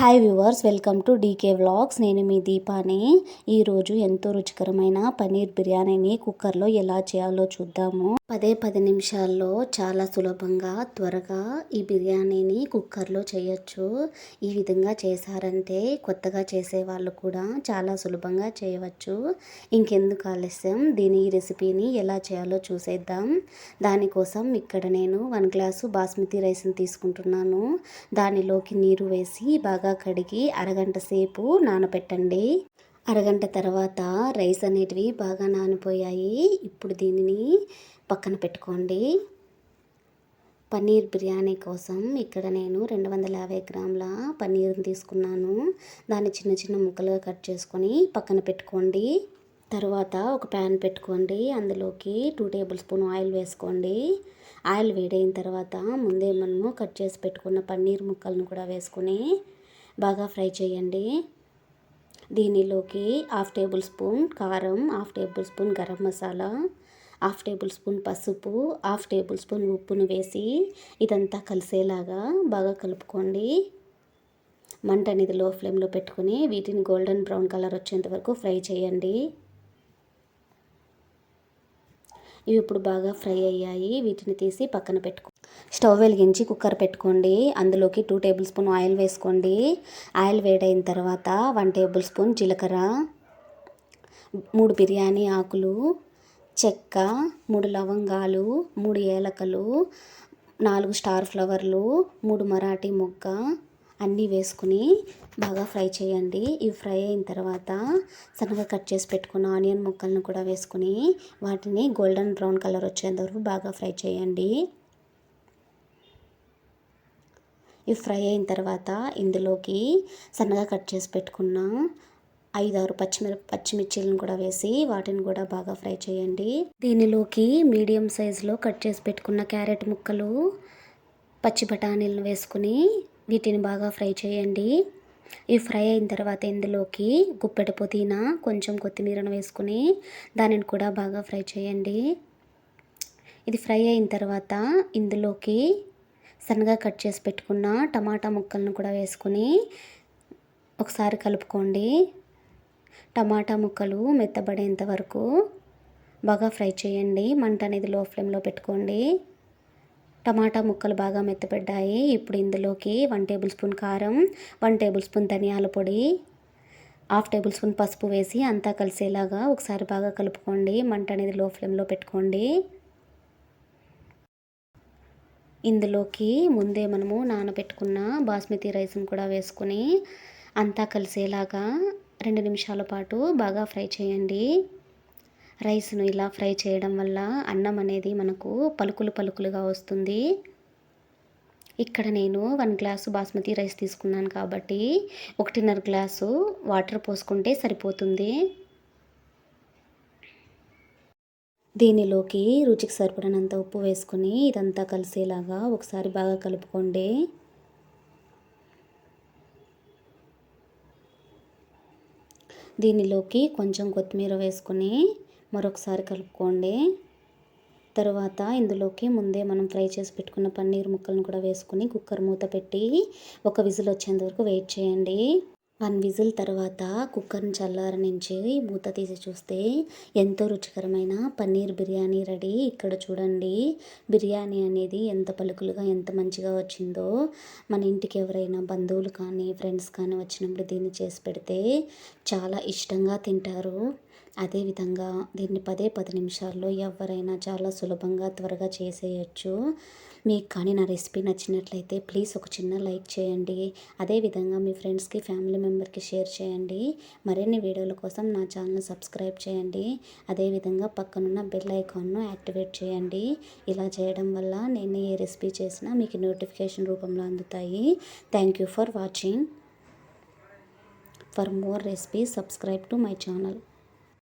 Hi viewers welcome to DK vlogs నేను మీ దీపాని. ఈరోజు ఎంతో రుచికరమైన పన్నీర్ బిర్యానీని కుక్కర్లో ఎలా చేయాలో చూద్దాము. పదే పది నిమిషాల్లో చాలా సులభంగా త్వరగా ఈ బిర్యానీని కుక్కర్లో చేయొచ్చు. ఈ విధంగా చేశారంటే కొత్తగా చేసే వాళ్ళు కూడా చాలా సులభంగా చేయవచ్చు. ఇంకెందుకు ఆలస్యం? దీని ఈ రెసిపీని ఎలా చేయాలో చూసేద్దాం. దానికోసం ఇక్కడ నేను వన్ గ్లాసు బాస్మతి రైస్ని తీసుకుంటున్నాను. దానిలోకి నీరు వేసి బాగా కడిగి అరగంట సేపు నానబెట్టండి అరగంట తర్వాత రైస్ అనేటివి బాగా నానిపోయాయి. ఇప్పుడు దీనిని పక్కన పెట్టుకోండి. పన్నీర్ బిర్యానీ కోసం ఇక్కడ నేను రెండు వందల యాభై గ్రాముల పన్నీర్ని తీసుకున్నాను. దాన్ని చిన్న చిన్న ముక్కలుగా కట్ చేసుకొని పక్కన పెట్టుకోండి. తర్వాత ఒక ప్యాన్ పెట్టుకోండి. అందులోకి టూ టేబుల్ స్పూన్ ఆయిల్ వేసుకోండి. ఆయిల్ వేడైన తర్వాత ముందే మనము కట్ చేసి పెట్టుకున్న పన్నీర్ ముక్కలను కూడా వేసుకొని బాగా ఫ్రై చేయండి. దీనిలోకి హాఫ్ టేబుల్ స్పూన్ కారం half tablespoon garam masala half tablespoon పసుపు హాఫ్ టేబుల్ స్పూన్ ఉప్పును వేసి ఇదంతా కలిసేలాగా బాగా కలుపుకోండి. మంట అనేది లో ఫ్లేమ్లో పెట్టుకుని వీటిని గోల్డెన్ బ్రౌన్ కలర్ వచ్చేంత వరకు ఫ్రై చేయండి. ఇవి ఇప్పుడు బాగా ఫ్రై అయ్యాయి. వీటిని తీసి పక్కన పెట్టుకో స్టవ్ వెలిగించి కుక్కర్ పెట్టుకోండి. అందులోకి టూ టేబుల్ స్పూన్ ఆయిల్ వేసుకోండి. ఆయిల్ వేడైన తర్వాత వన్ టేబుల్ స్పూన్ జీలకర్ర మూడు బిర్యానీ ఆకులు చెక్క మూడు లవంగాలు మూడు ఏలకలు నాలుగు స్టార్ ఫ్లవర్లు మూడు మరాఠీ మొగ్గ అన్నీ వేసుకుని బాగా ఫ్రై చేయండి. ఇవి ఫ్రై అయిన తర్వాత సన్నగా కట్ చేసి పెట్టుకున్న ఆనియన్ ముక్కలను కూడా వేసుకుని వాటిని గోల్డెన్ బ్రౌన్ కలర్ వచ్చేంత వరకు బాగా ఫ్రై చేయండి. ఇవి ఫ్రై అయిన తర్వాత ఇందులోకి సన్నగా కట్ చేసి పెట్టుకున్న ఐదారు పచ్చిమిర పచ్చిమిర్చిలను కూడా వేసి వాటిని కూడా బాగా ఫ్రై చేయండి. దీనిలోకి మీడియం సైజులో కట్ చేసి పెట్టుకున్న క్యారెట్ ముక్కలు పచ్చి బఠానీలను వేసుకుని వీటిని బాగా ఫ్రై చేయండి. ఇవి ఫ్రై అయిన తర్వాత ఇందులోకి గుప్పెట పుదీనా కొంచెం కొత్తిమీరను వేసుకుని దానిని కూడా బాగా ఫ్రై చేయండి. ఇది ఫ్రై అయిన తర్వాత ఇందులోకి సన్నగా కట్ చేసి పెట్టుకున్న టమాటా ముక్కలను కూడా వేసుకుని ఒకసారి కలుపుకోండి. టమాటా ముక్కలు మెత్తబడేంత వరకు బాగా ఫ్రై చేయండి. మంట అనేది లో ఫ్లేమ్లో పెట్టుకోండి. టమాటా ముక్కలు బాగా మెత్తబడ్డాయి. ఇప్పుడు ఇందులోకి వన్ టేబుల్ స్పూన్ కారం వన్ టేబుల్ స్పూన్ ధనియాల పొడి హాఫ్ టేబుల్ స్పూన్ పసుపు వేసి అంతా కలిసేలాగా ఒకసారి బాగా కలుపుకోండి. మంట అనేది లో ఫ్లేమ్లో పెట్టుకోండి. ఇందులోకి ముందే మనము నానబెట్టుకున్న బాస్మతి రైస్ని కూడా వేసుకుని అంతా కలిసేలాగా రెండు నిమిషాల పాటు బాగా ఫ్రై చేయండి. రైస్ను ఇలా ఫ్రై చేయడం వల్ల అన్నం అనేది మనకు పలుకులు పలుకులుగా వస్తుంది. ఇక్కడ నేను వన్ గ్లాసు బాస్మతి రైస్ తీసుకున్నాను కాబట్టి ఒకటిన్నర గ్లాసు వాటర్ పోసుకుంటే సరిపోతుంది. దీనిలోకి రుచికి సరిపడినంత ఉప్పు వేసుకుని ఇదంతా కలిసేలాగా ఒకసారి బాగా కలుపుకోండి. దీనిలోకి కొంచెం కొత్తిమీర వేసుకొని మరొకసారి కలుపుకోండి. తర్వాత ఇందులోకి ముందే మనం ఫ్రై చేసి పెట్టుకున్న పన్నీర్ ముక్కలను కూడా వేసుకుని కుక్కర్ మూత పెట్టి ఒక విజిల్ వచ్చేంత వరకు వెయిట్ చేయండి. వన్ విజిల్ తర్వాత కుక్కర్ని చల్లారనించి మూత తీసి చూస్తే ఎంతో రుచికరమైన పన్నీర్ బిర్యానీ రెడీ. ఇక్కడ చూడండి బిర్యానీ అనేది ఎంత పలుకులుగా ఎంత మంచిగా వచ్చిందో. మన ఇంటికి ఎవరైనా బంధువులు కానీ ఫ్రెండ్స్ కానీ వచ్చినప్పుడు దీన్ని చేసి పెడితే చాలా ఇష్టంగా తింటారు. అదేవిధంగా దీన్ని పదే పది నిమిషాల్లో ఎవరైనా చాలా సులభంగా త్వరగా చేసేయచ్చు. మీకు కానీ నా రెసిపీ నచ్చినట్లయితే ప్లీజ్ ఒక చిన్న లైక్ చేయండి. అదేవిధంగా మీ ఫ్రెండ్స్కి ఫ్యామిలీ మెంబర్కి షేర్ చేయండి. మరిన్ని వీడియోల కోసం నా ఛానల్ సబ్స్క్రైబ్ చేయండి. అదేవిధంగా పక్కనున్న బెల్ ఐకాన్ను యాక్టివేట్ చేయండి. ఇలా చేయడం వల్ల నేను ఏ రెసిపీ చేసినా మీకు నోటిఫికేషన్ రూపంలో అందుతాయి. Thank you for watching. For more recipes subscribe to my channel.